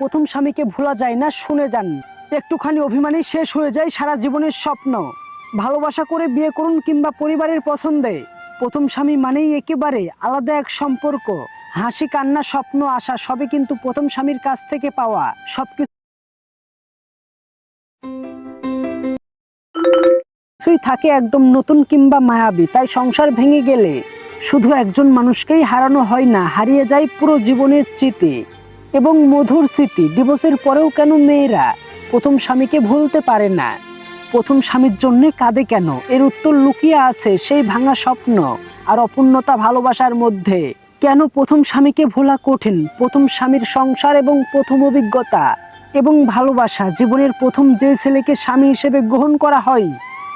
প্রথম স্বামীকে ভোলা যায় না, শুনে যান। একটুখানি অভিমানী শেষ হয়ে যায় সারা জীবনের স্বপ্ন। ভালোবাসা করে বিয়ে করুন কিংবা পরিবারের পছন্দে। প্রথম স্বামী মানেই একেবারে আলাদা এক সম্পর্ক। হাসি, কান্না, স্বপ্ন, আশা সবই কিন্তু প্রথম স্বামীর কাছ থেকে পাওয়া। সবকিছু থাকে একদম নতুন কিংবা মায়াবী, তাই সংসার ভেঙে গেলে শুধু একজন মানুষকেই হারানো হয় না, হারিয়ে যায় পুরো জীবনের স্মৃতি। এবং মধুর স্মৃতি ডিভোর্সের পরেও কেন মেয়েরা প্রথম স্বামীকে ভুলতে পারে না? প্রথম স্বামীর জন্য কাঁদে কেন? এর উত্তর লুকিয়ে আছে সেই ভাঙা স্বপ্ন আর অপূর্ণতা ভালোবাসার মধ্যে। কেন প্রথম স্বামীকে ভোলা কঠিন? প্রথম স্বামীর সংসার এবং প্রথম অভিজ্ঞতা এবং ভালোবাসা জীবনের প্রথম যে ছেলেকে স্বামী হিসেবে গ্রহণ করা হয়,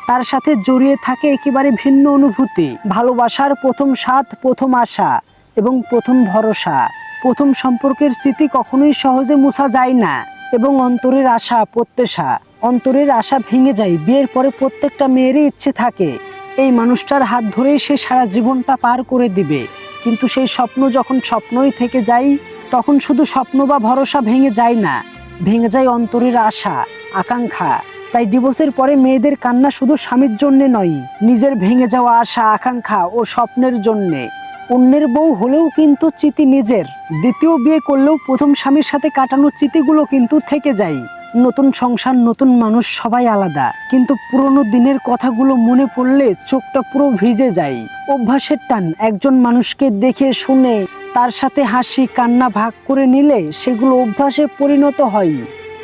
তার সাথে জড়িয়ে থাকে একেবারে ভিন্ন অনুভূতি। ভালোবাসার প্রথম স্বাদ, প্রথম আশা এবং প্রথম ভরসা। প্রথম সম্পর্কের স্মৃতি কখনোই সহজে মুছা যায় না এবং অন্তরের আশা, প্রত্যাশা, অন্তরের আশা ভেঙে যায়। বিয়ের পরে প্রত্যেকটা মেয়েরই ইচ্ছে থাকে। এই মানুষটার হাত ধরেই সে সারা জীবনটা পার করে দিবে। কিন্তু সেই স্বপ্ন যখন স্বপ্নই থেকে যায়, তখন শুধু স্বপ্ন বা ভরসা ভেঙে যায় না। ভেঙে যায় অন্তরের আশা, আকাঙ্ক্ষা। তাই ডিভোর্সের পরে মেয়েদের কান্না শুধু স্বামীর জন্যে নয়, নিজের ভেঙে যাওয়া আশা, আকাঙ্ক্ষা ও স্বপ্নের জন্যে। অন্যের বউ হলেও কিন্তু চিতি নিজের। দ্বিতীয় বিয়ে করলেও প্রথম স্বামীর সাথে কাটানো চিতিগুলো কিন্তু থেকে যায়। নতুন সংসার, নতুন মানুষ সবাই আলাদা। কিন্তু পুরনো দিনের কথাগুলো মনে পড়লে চোখটা পুরো ভিজে যায়। অভ্যাসের টান, একজন মানুষকে দেখে শুনে তার সাথে হাসি, কান্না ভাগ করে নিলে সেগুলো অভ্যাসে পরিণত হয়।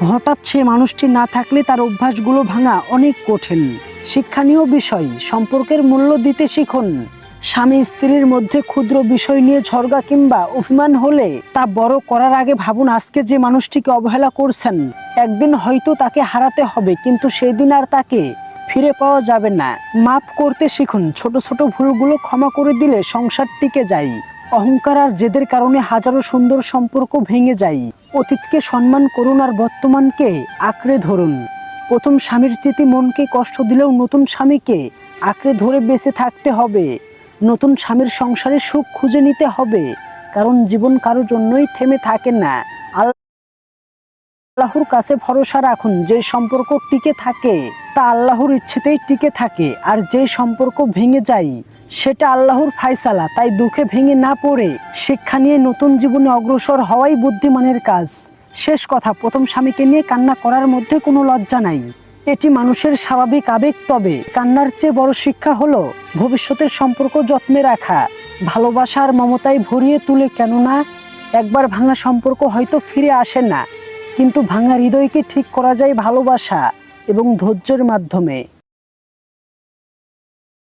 হঠাৎ সে মানুষটি না থাকলে তার অভ্যাসগুলো ভাঙা অনেক কঠিন। শিক্ষণীয় বিষয়, সম্পর্কের মূল্য দিতে শিখুন। স্বামী স্ত্রীর মধ্যে ক্ষুদ্র বিষয় নিয়ে ঝরগা কিংবা অভিমান হলে তা বড় করার আগে ভাবুন আজকে যে মানুষটিকে অবহেলা করছেন। একদিন হয়তো তাকে হারাতে হবে, কিন্তু সেই দিন আর তাকে ফিরে পাওয়া যাবে না। মাপ করতে শিখুন, ছোট ছোট ভুলগুলো ক্ষমা করে দিলে সংসার টিকে যায়। অহংকার আর জেদের কারণে হাজারো সুন্দর সম্পর্ক ভেঙে যায়। অতীতকে সম্মান করুন আর বর্তমানকে আঁকড়ে ধরুন। প্রথম স্বামীর স্মৃতি মনকে কষ্ট দিলেও নতুন স্বামীকে আঁকড়ে ধরে বেঁচে থাকতে হবে। নতুন স্বামীর সংসারে সুখ খুঁজে নিতে হবে, কারণ জীবন কারোর জন্যই থেমে থাকে না। আল্লাহর কাছে ভরসা রাখুন, যে সম্পর্ক টিকে থাকে, তা আল্লাহর ইচ্ছেতেই টিকে থাকে, আর যে সম্পর্ক ভেঙে যায়, সেটা আল্লাহর ফায়সালা, তাই দুঃখে ভেঙে না পড়ে। শিক্ষা নিয়ে নতুন জীবনে অগ্রসর হওয়াই বুদ্ধিমানের কাজ। শেষ কথা, প্রথম স্বামীকে নিয়ে কান্না করার মধ্যে কোনো লজ্জা নাই। এটি মানুষের স্বাভাবিক আবেগ, তবে কান্নার চেয়ে বড় শিক্ষা হলো ভবিষ্যতের সম্পর্ক যত্নে রাখা। ভালোবাসার মমতায় ভরিয়ে তুলে কেননা, একবার ভাঙা সম্পর্ক হয়তো ফিরে আসে না, কিন্তু ভাঙা হৃদয়কে ঠিক করা যায় ভালোবাসা এবং ধৈর্যের মাধ্যমে।